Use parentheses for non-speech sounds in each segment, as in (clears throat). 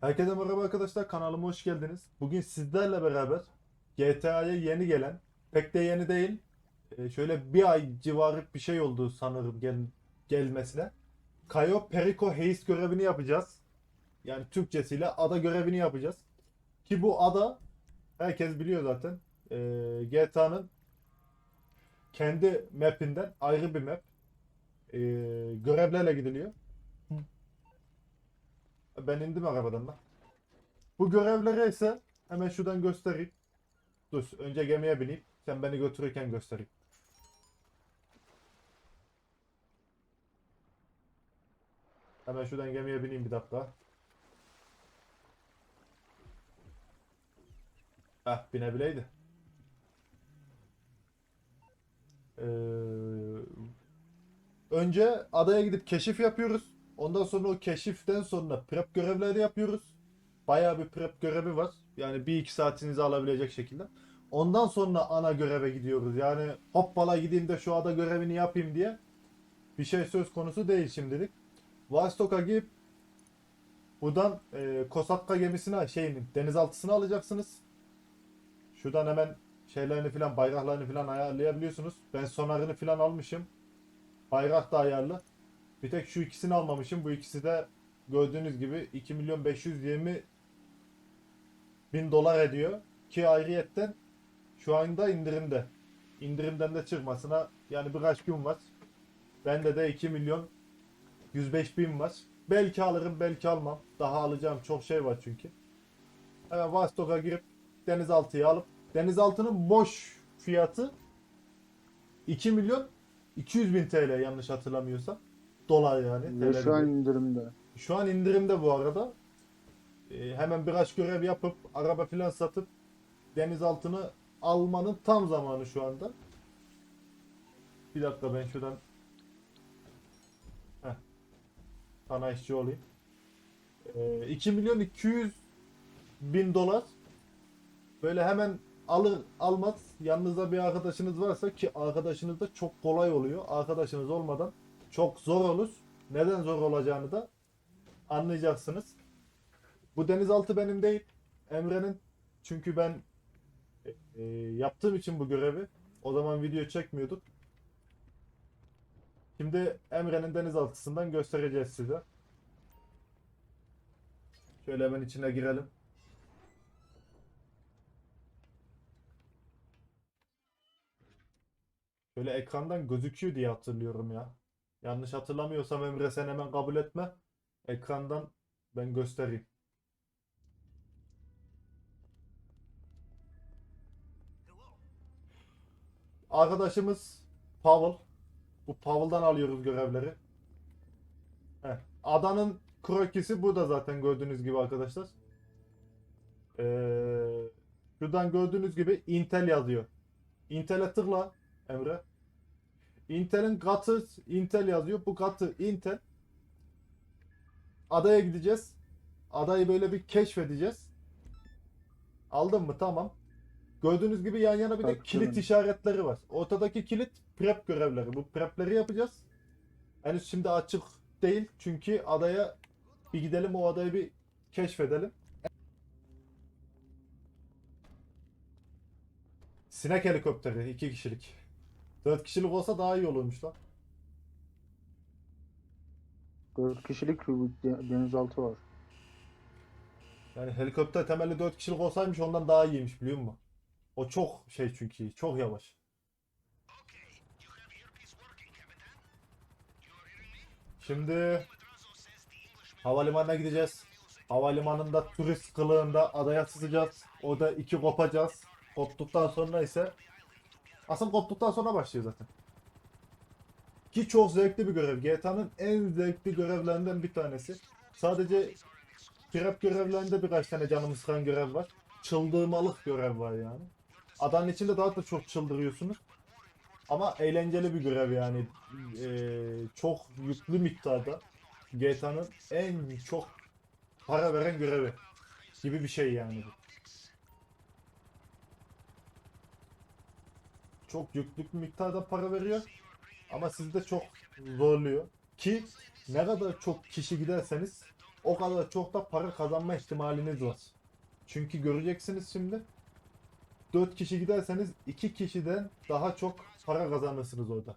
Herkese merhaba arkadaşlar kanalıma hoş geldiniz. Bugün sizlerle beraber GTA'ya yeni gelen, pek de yeni değil, e, şöyle bir ay civarı bir şey oldu sanırım gel gelmesine. Cayo Perico Hayes görevini yapacağız. Yani Türkçesiyle ada görevini yapacağız. Ki bu ada herkes biliyor zaten. E, GTA'nın kendi mapinden ayrı bir map. E, görevlerle gidiliyor. Ben indim arabadan da. Bu görevleri ise hemen şuradan göstereyim. Dur önce gemiye bineyim. Sen beni götürürken göstereyim. Hemen şuradan gemiye bineyim bir dakika. Heh binebileydi. Ee, önce adaya gidip keşif yapıyoruz. Ondan sonra o keşiften sonra prep görevleri yapıyoruz. Bayağı bir prep görevi var. Yani bir iki saatinizi alabilecek şekilde. Ondan sonra ana göreve gidiyoruz. Yani hoppala gideyim de şu ada görevini yapayım diye bir şey söz konusu değil şimdilik. Vostok'a gidip buradan e, Kosatka gemisine şeyini denizaltısını alacaksınız. Şuradan hemen şeylerini filan bayraklarını filan ayarlayabiliyorsunuz. Ben sonarını filan almışım. Bayrak da ayarlı. Bir tek şu ikisini almamışım. Bu ikisi de gördüğünüz gibi 2 milyon 520 bin dolar ediyor. Ki ayrıyetten şu anda indirimde. İndirimden de çıkmasına yani birkaç gün var. Bende de 2 milyon 105 bin var. Belki alırım belki almam. Daha alacağım çok şey var çünkü. Hemen Vostok'a girip denizaltıyı alıp denizaltının boş fiyatı 2 milyon 200 bin TL yanlış hatırlamıyorsam. Dolar yani. Ve şu an indirimde. Şu an indirimde bu arada. Ee, hemen birkaç görev yapıp araba filan satıp denizaltını almanın tam zamanı şu anda. Bir dakika ben şuradan Heh. sana işçi olayım. Ee, 2 milyon 200 bin dolar böyle hemen alır almaz yanınızda bir arkadaşınız varsa ki arkadaşınız da çok kolay oluyor. Arkadaşınız olmadan çok zor olur. Neden zor olacağını da anlayacaksınız. Bu denizaltı benim değil. Emre'nin. Çünkü ben e, e, yaptığım için bu görevi. O zaman video çekmiyorduk. Şimdi Emre'nin denizaltısından göstereceğiz size. Şöyle hemen içine girelim. Şöyle ekrandan gözüküyor diye hatırlıyorum ya. Yanlış hatırlamıyorsam Emre sen hemen kabul etme. Ekrandan ben göstereyim. Arkadaşımız Pavel. Bu Pavel'dan alıyoruz görevleri. Heh. Adanın krokisi burada zaten gördüğünüz gibi arkadaşlar. Ee, şuradan gördüğünüz gibi Intel yazıyor. Intel'e tıkla Emre. Intel'in katı Intel yazıyor. Bu katı Intel. Adaya gideceğiz. Adayı böyle bir keşfedeceğiz. Aldın mı? Tamam. Gördüğünüz gibi yan yana bir de kilit işaretleri var. Ortadaki kilit prep görevleri. Bu prepleri yapacağız. Henüz şimdi açık değil. Çünkü adaya bir gidelim o adayı bir keşfedelim. Sinek helikopteri. iki kişilik. Dört kişilik olsa daha iyi olurmuş lan. 4 kişilik bir de- denizaltı var. Yani helikopter temelli 4 kişilik olsaymış ondan daha iyiymiş biliyor musun? O çok şey çünkü çok yavaş. Şimdi havalimanına gideceğiz. Havalimanında turist kılığında adaya sızacağız. Orada iki kopacağız. Koptuktan sonra ise asıl koptuktan sonra başlıyor zaten. Ki çok zevkli bir görev. GTA'nın en zevkli görevlerinden bir tanesi. Sadece Prep görevlerinde birkaç tane canımı sıkan görev var. Çıldırmalık görev var yani. Adanın içinde daha da çok çıldırıyorsunuz. Ama eğlenceli bir görev yani. Ee, çok yüklü miktarda GTA'nın en çok para veren görevi gibi bir şey yani bu. Çok yüklü bir miktarda para veriyor. Ama sizi de çok zorluyor. Ki ne kadar çok kişi giderseniz o kadar çok da para kazanma ihtimaliniz var. Çünkü göreceksiniz şimdi 4 kişi giderseniz 2 kişiden daha çok para kazanırsınız orada.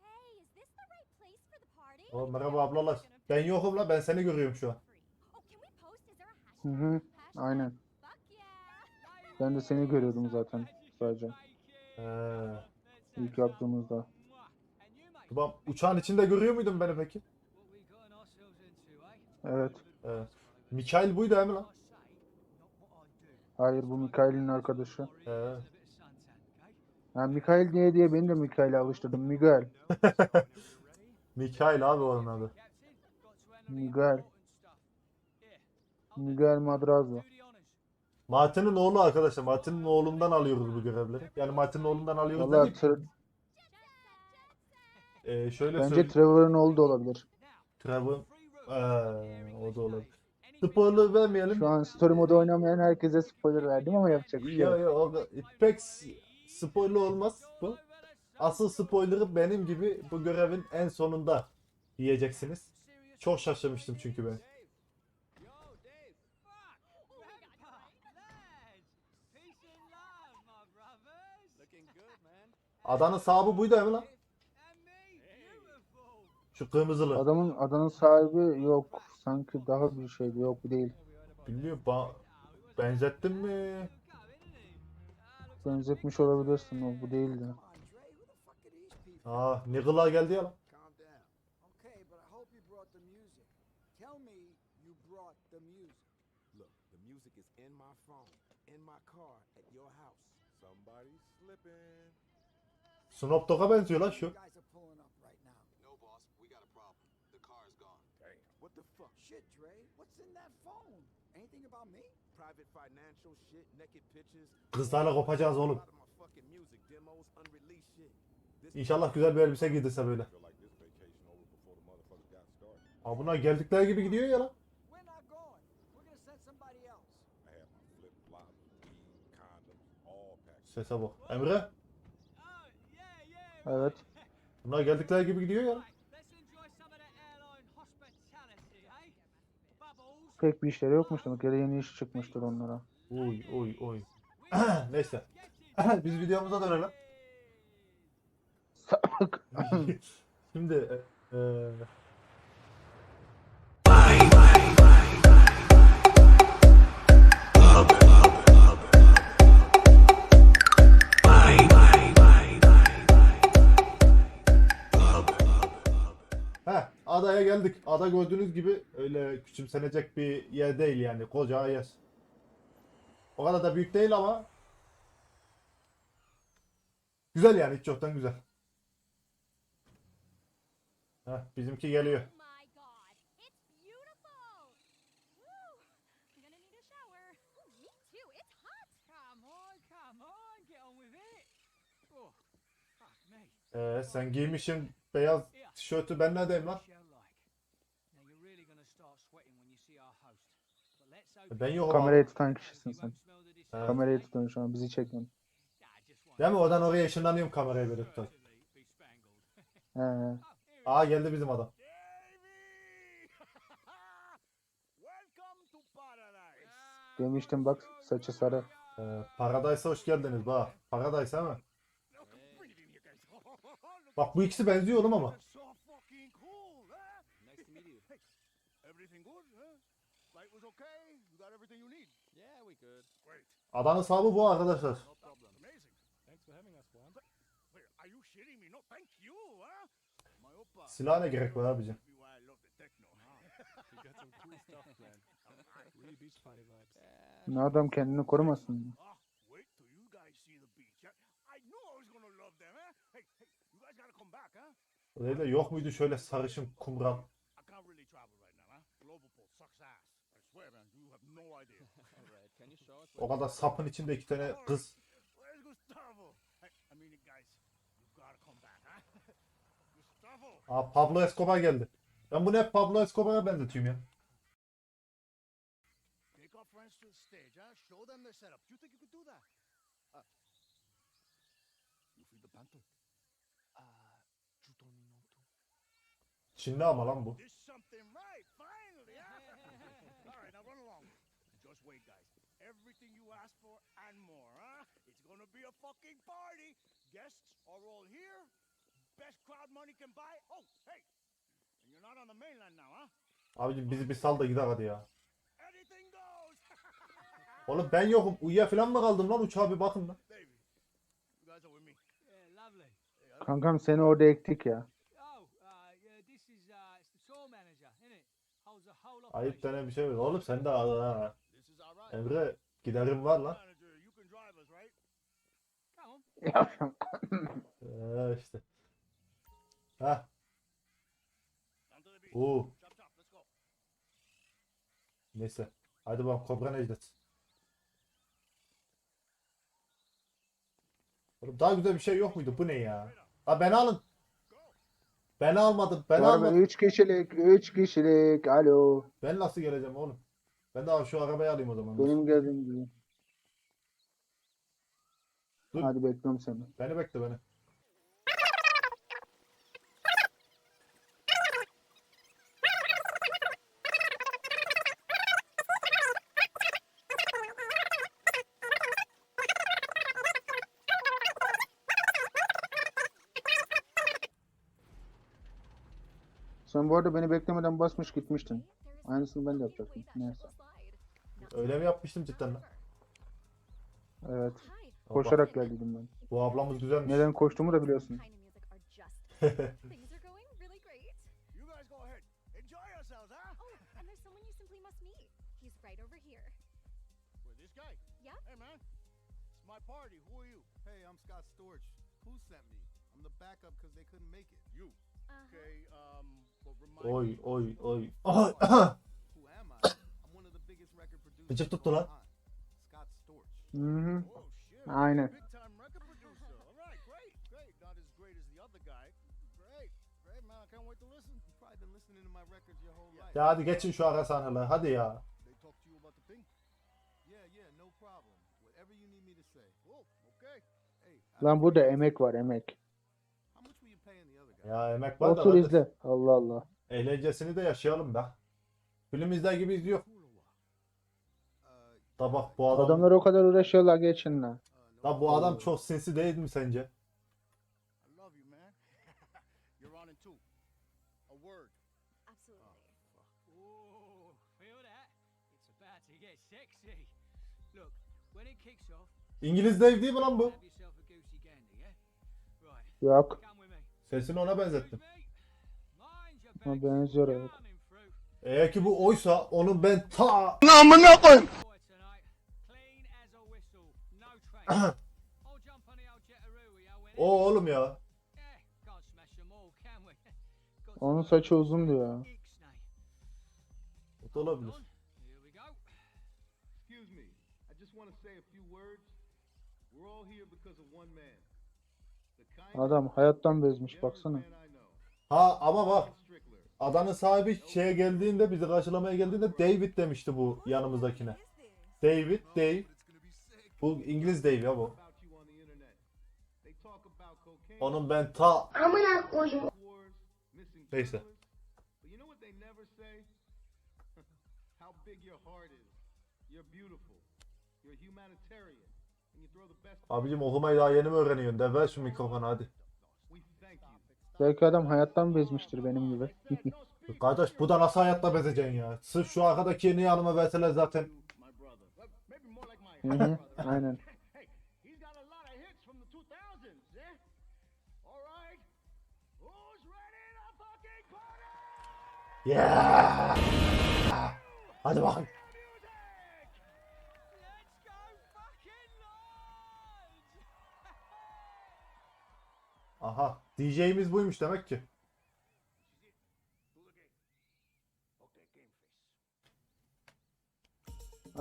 Hey, is this the right place for the party? O merhaba ablalar. Ben yokum la ben seni görüyorum şu an. Oh, Hı hı. Aynen. Ben de seni görüyordum zaten sadece. He. İlk yaptığımızda. Tamam uçağın içinde görüyor muydun beni peki? Evet. Evet. Mikail buydu değil mi lan? Hayır bu Mikail'in arkadaşı. He. Ha Mikail diye diye beni de Mikail'e alıştırdım. Miguel. (laughs) Mikail abi onun adı. Miguel. Miguel Madrazo. Martin'in oğlu arkadaşlar. Martin'in oğlundan alıyoruz bu görevleri. Yani Martin'in oğlundan alıyoruz Valla dedik. Tra- Ee, şöyle bence söyleyeyim. Trevor'ın oğlu da olabilir. Trevor. Ee, o da olabilir. Spoiler vermeyelim. Şu an story modu oynamayan herkese spoiler verdim ama yapacak bir şey Yo yok. yo o pek s- spoiler olmaz bu. Asıl spoiler'ı benim gibi bu görevin en sonunda yiyeceksiniz. Çok şaşırmıştım çünkü ben. Adanın sahibi buydu değil mi lan? Şu kırmızılı. Adamın adanın sahibi yok. Sanki daha bir şeydi. Yok bu değil. Bilmiyorum ba benzettin mi? Benzetmiş olabilirsin. O bu değildi. Aa Nigla geldi ya lan. My phone, in my car, at your house. Somebody's slipping. Snoop Dogg'a benziyor lan şu. Shit, Dre. What's in that phone? Anything about me? Private financial shit, naked pictures. Kızlarla kopacağız oğlum. İnşallah güzel bir elbise giydirse böyle. Aa bunlar geldikleri gibi gidiyor ya lan. Sese bak. Emre. Evet. Bunlar geldikleri gibi gidiyor ya. Pek bir işleri yokmuş demek. Da yeni iş çıkmıştır onlara. Oy oy oy. (clears throat) Neyse. (clears throat) Biz videomuza dönelim. (laughs) Şimdi e, e, adaya geldik. Ada gördüğünüz gibi öyle küçümsenecek bir yer değil yani. Koca yer. O kadar da büyük değil ama güzel yani hiç yoktan güzel. Heh, bizimki geliyor. Oh. Oh, me. Ee, sen giymişsin beyaz tişörtü ben neredeyim lan? Ben yokum Kamerayı tutan kişisin sen. Evet. Kamerayı tutan şu an. Bizi one. Değil mi? Oradan oraya ışınlanıyorum kamerayı böyle spangled. He. Aa geldi bizim adam. Demiştim bak saçı sarı. Ee, Paradise'a hoş geldiniz bak. Paradise mi? Bak bu ikisi benziyor oğlum ama. Got some cool (laughs) stuff planned. Really beach party vibes. Ne adam kendini korumasın mı? Ah, wait till you guys see the beach. Yeah? I knew I was gonna love them, huh? Hey, hey, you guys gotta come back, huh? Öyle de yok muydu şöyle sarışın kumral? O kadar sapın içinde iki tane kız. Where's Gustavo? Hey, I mean it, guys. You gotta come back, huh? (laughs) Gustavo! Aa Pablo Escobar geldi. Ben bunu hep Pablo Escobar'a benzetiyorum ya. Take our friends to the stage, huh? Show them the setup. Do you think you could do that? Uh, you feel the banter? Uh, you don't Çinli ama lan bu. This something right, finally. huh? All right, now run along. Just wait, guys. Everything you asked for and more, huh? It's gonna be a fucking party. Guests are all here. Best crowd money can buy. Oh, hey. And you're not on the mainland now, huh? Abicim bizi bir sal da gidelim hadi ya. Anything goes. (laughs) Oğlum ben yokum. Uyuya falan mı kaldım lan uçağa bir bakın lan. Kankam seni orada ektik ya. Oh, uh, uh, Ayıp denen bir şey var. Oğlum sen de ha. Emre giderim var lan. (laughs) On. Ee, işte. Beach. Oo. Neyse. Hadi bakalım Kobra Necdet. Oğlum daha güzel bir şey yok muydu? Bu ne ya? Ha beni alın. Beni almadın. Beni Bu araba almadın. 3 kişilik, 3 kişilik. Alo. Ben nasıl geleceğim oğlum? Ben daha şu arabayı alayım o zaman. Benim gibi. Dur. Hadi bekliyorum seni. Beni bekle beni. Sen bu arada beni beklemeden basmış gitmiştin. Aynısını ben de yapacaktım. Neyse. Öyle mi yapmıştım cidden lan? Evet. Koşarak geldiydim ben. Bu ablamız güzelmiş. Neden koştuğumu da biliyorsun. Kind of music are just (laughs) things are going really great. You guys go ahead. Enjoy yourselves, huh? Oh, and there's someone you simply must meet. He's right over here. With this guy? Yep. Hey, man. It's my party. Who are you? Hey, I'm Scott Storch. Who sent me? I'm the backup because they couldn't make it. You. Uh-huh. Okay, um, but remind Oy oy oy. Who am I? I'm one of the biggest record producers. Gıcık tuttu lan. Scott Storch. Hı hı. Aynen. Big time record producer. All right, great, great. Not as great as the other guy. Great, great, man. I can't wait to listen. You've probably been listening to my records your whole life. Ya hadi geçin şu ara sahneleri. Hadi ya. They talk to you about the thing? Yeah, yeah, no problem. Whatever you need me to say. Cool, okay. Hey, I- Lan burada emek var emek. Ya emek var da. Otur izle. Allah Allah. Eğlencesini de yaşayalım be. Film izler gibi izliyor. Uh, Da bak bu adam. Adamlar o kadar uğraşıyorlar geçin lan. Da bu adam çok sinsi değil mi sence? I love you, man. (laughs) You're on in two. A word. Absolutely. Ooh, feel that? It's about to get sexy. Look, when it kicks off, İngiliz dev değil mi lan bu? Yok. Sesini ona benzettim. Back. benziyor evet. Eğer ki bu oysa onun ben ta Boy tonight, o oğlum ya. Onun saçı uzun diyor. O da olabilir. On, here we go. Excuse me. I just want to say a few words. We're all here because of one man. The kindest, Adam hayattan bezmiş baksana. Ha ama bak adanın sahibi şeye geldiğinde bizi karşılamaya geldiğinde David demişti bu yanımızdakine. David, Dave. Bu İngiliz Dave ya bu. Onun ben ta wars, missing Neyse. killers. But you know what they never say? (laughs) How big your heart is. You're beautiful. You're a humanitarian. And you throw the best. abicim okumayı daha yeni mi öğreniyorsun? De ver şu mikrofonu hadi. Belki adam hayattan bezmiştir benim gibi. Kardeş bu da nasıl hayatta bezeceksin ya? Sırf şu arkadaki yeni yanıma verseler zaten. From the 2000s, yeah? All right. Who's ready to fucking party? Yeah! Hadi lodge! (laughs) Aha DJ'imiz buymuş demek ki.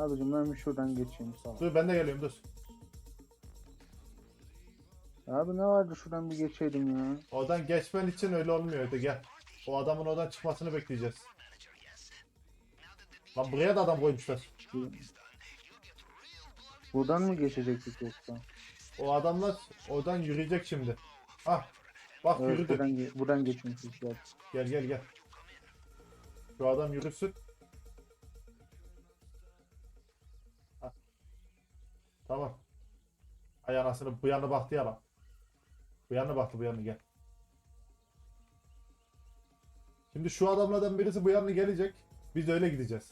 Abicim ben bir şuradan geçeyim sağ ol. Dur ben de geliyorum dur. Abi ne vardı şuradan bir geçeydim ya. Oradan geçmen için öyle olmuyor hadi gel. O adamın oradan çıkmasını bekleyeceğiz. Lan buraya da adam koymuşlar. Buradan mı geçecektik yoksa? O adamlar oradan yürüyecek şimdi. Ah Bak Evet, yürüdü. buradan, buradan. Gel. Gel gel gel. Şu adam yürüsün. Tamam. Ay anasını bu yana baktı ya lan. Bu yana baktı bu yana gel. Şimdi şu adamlardan birisi bu yana gelecek. Biz de öyle gideceğiz.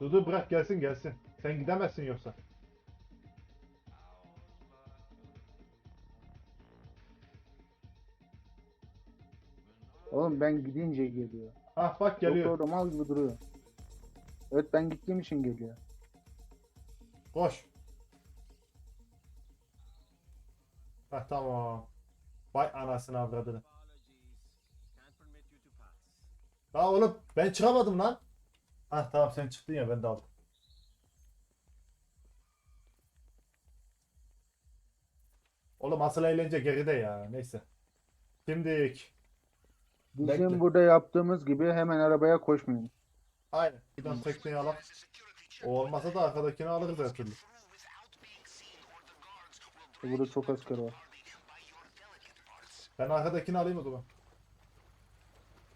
Dudu bırak gelsin gelsin. Sen gidemezsin yoksa. Oğlum ben gidince geliyor. Ah bak geliyor. orada mal gibi duruyor. Evet ben gittiğim için geliyor. Koş. Heh tamam. Vay anasını avradını. Daha oğlum ben çıkamadım lan. Heh tamam sen çıktın ya ben de aldım. Oğlum asıl eğlence geride ya. Neyse. Şimdilik. Bizim Bekle. burada yaptığımız gibi hemen arabaya koşmayın. Aynen. Buradan tekneyi alalım. O olmasa da arkadakini alırız her türlü. Burada çok asker var. Ben arkadakini alayım o zaman.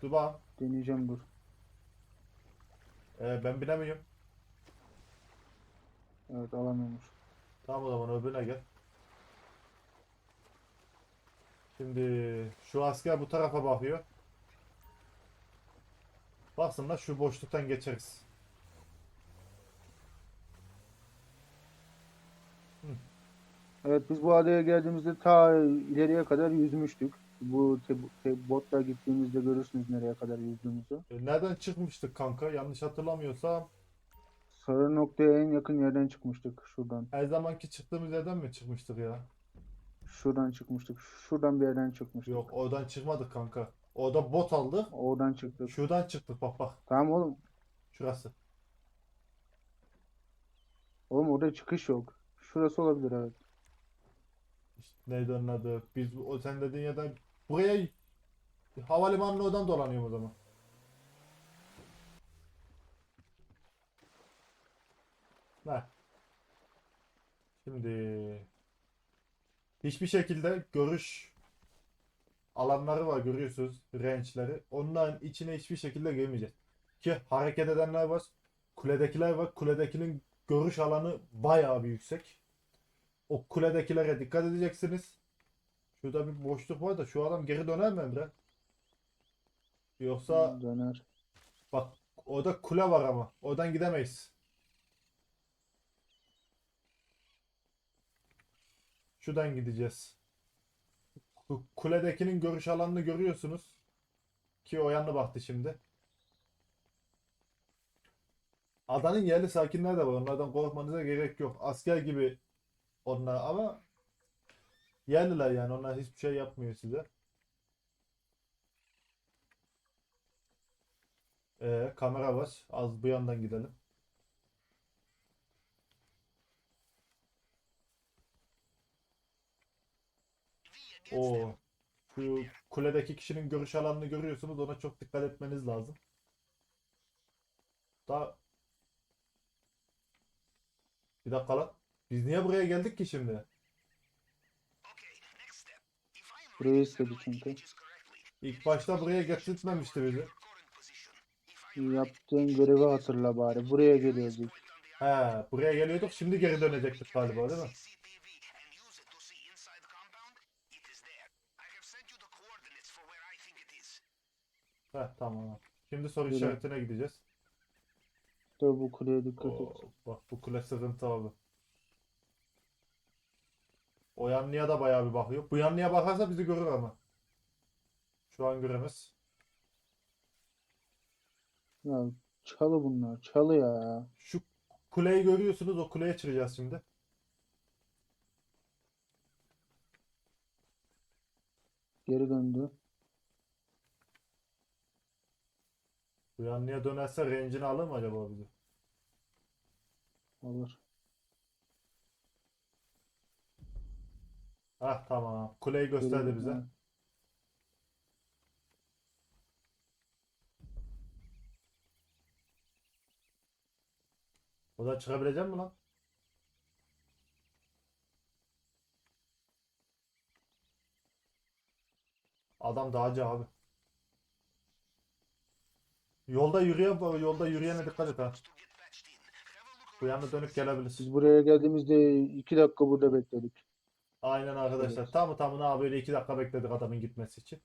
Dur bakalım. Deneyeceğim dur. Ee, ben binemiyorum. Evet alamıyormuş. Tamam o zaman öbürüne gel. Şimdi şu asker bu tarafa bakıyor. Baksın da şu boşluktan geçeriz. Evet biz bu adaya geldiğimizde ta ileriye kadar yüzmüştük. Bu te, te- botla gittiğimizde görürsünüz nereye kadar yüzdüğümüzü. E, nereden çıkmıştık kanka? Yanlış hatırlamıyorsam Sarı noktaya en yakın yerden çıkmıştık şuradan. her zamanki çıktığımız yerden mi çıkmıştık ya? Şuradan çıkmıştık. Şuradan bir yerden çıkmıştık. Yok oradan çıkmadık kanka. Orada bot aldık. Oradan çıktık. Şuradan çıktık bak bak. Tamam oğlum. Şurası. Oğlum orada çıkış yok. Şurası olabilir evet. İşte neydi onun adı? Biz o sen dediğin yerden buraya havalimanının oradan dolanıyorum o zaman. Heh. Şimdi hiçbir şekilde görüş alanları var görüyorsunuz range'leri. Onların içine hiçbir şekilde girmeyeceğiz. Ki hareket edenler var. Kuledekiler var. Kuledekinin görüş alanı bayağı bir yüksek. O kuledekilere dikkat edeceksiniz. Şurada bir boşluk var da şu adam geri döner mi Emre? Yoksa Döner. bak orada kule var ama oradan gidemeyiz. Şuradan gideceğiz. Ku- Kuledekinin görüş alanını görüyorsunuz. Ki o yanına baktı şimdi. Adanın yerli sakinler de var. Onlardan korkmanıza gerek yok. Asker gibi onlar ama yerliler yani. Onlar hiçbir şey yapmıyor size. Ee, kamera var. Az bu yandan gidelim. O şu kuledeki kişinin görüş alanını görüyorsunuz. Ona çok dikkat etmeniz lazım. Daha bir dakika lan. Biz niye buraya geldik ki şimdi? Burayı istedi çünkü. İlk başta buraya getirtmemişti bizi. Yaptığın görevi hatırla bari. Buraya geliyorduk. He, buraya geliyorduk. Şimdi geri dönecektik galiba değil mi? Heh, tamam. Şimdi soru Yürü. işaretine gideceğiz. Dur bu kuleye dikkat et. Bak bu kule sıkıntı abi. O yanlıya da bayağı bir bakıyor. Bu yanlıya bakarsa bizi görür ama. Şu an göremez. Ya çalı bunlar. Çalı ya. Şu kuleyi görüyorsunuz. O kuleye çıkacağız şimdi. Geri döndü. Bu yanlıya dönerse rencini alır mı acaba bizi? Alır. Ah tamam. Kuleyi gösterdi Kuleyi, bize. Ha. O da çıkabilecek mi lan? Adam dağcı abi. Yolda yürüyen yolda yürüyene dikkat et ha. Bu yana dönüp gelebilir. Biz buraya geldiğimizde iki dakika burada bekledik. Aynen arkadaşlar. Evet. Tamı tamına böyle iki dakika bekledik adamın gitmesi için.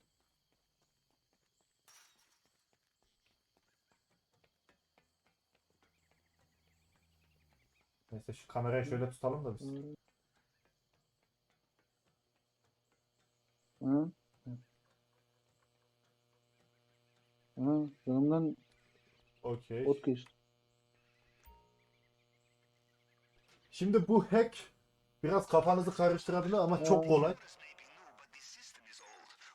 Neyse şu kamerayı şöyle tutalım da biz. Hı? Hı, Okey. ot geçti. Şimdi bu hack biraz kafanızı karıştırabilir ama çok Aa. kolay.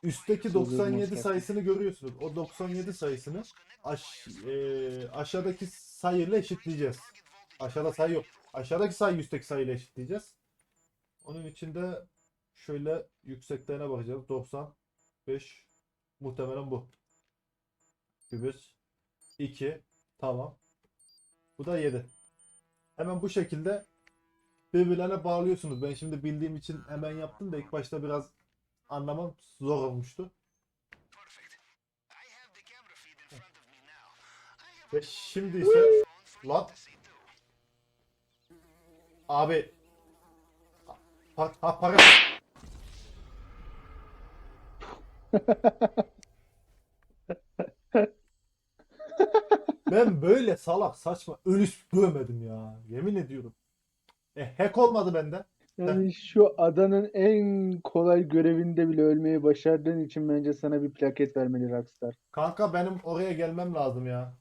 Üstteki Sözlerini 97 yaptım. sayısını görüyorsunuz. O 97 sayısını aş e, aşağıdaki sayıyla eşitleyeceğiz. Aşağıda sayı yok. Aşağıdaki sayı üstteki sayıyla eşitleyeceğiz. Onun için de şöyle yüksekliğine bakacağız. 95 muhtemelen bu. 1 2 tamam. Bu da 7. Hemen bu şekilde birbirlerine bağlıyorsunuz. Ben şimdi bildiğim için hemen yaptım da ilk başta biraz anlamam zor olmuştu. Ve şimdi ise lan abi ha, para (laughs) Ben böyle salak saçma ölüs görmedim ya. Yemin ediyorum. E hack olmadı bende. Yani şu adanın en kolay görevinde bile ölmeyi başardığın için bence sana bir plaket vermeli Rockstar. Kanka benim oraya gelmem lazım ya.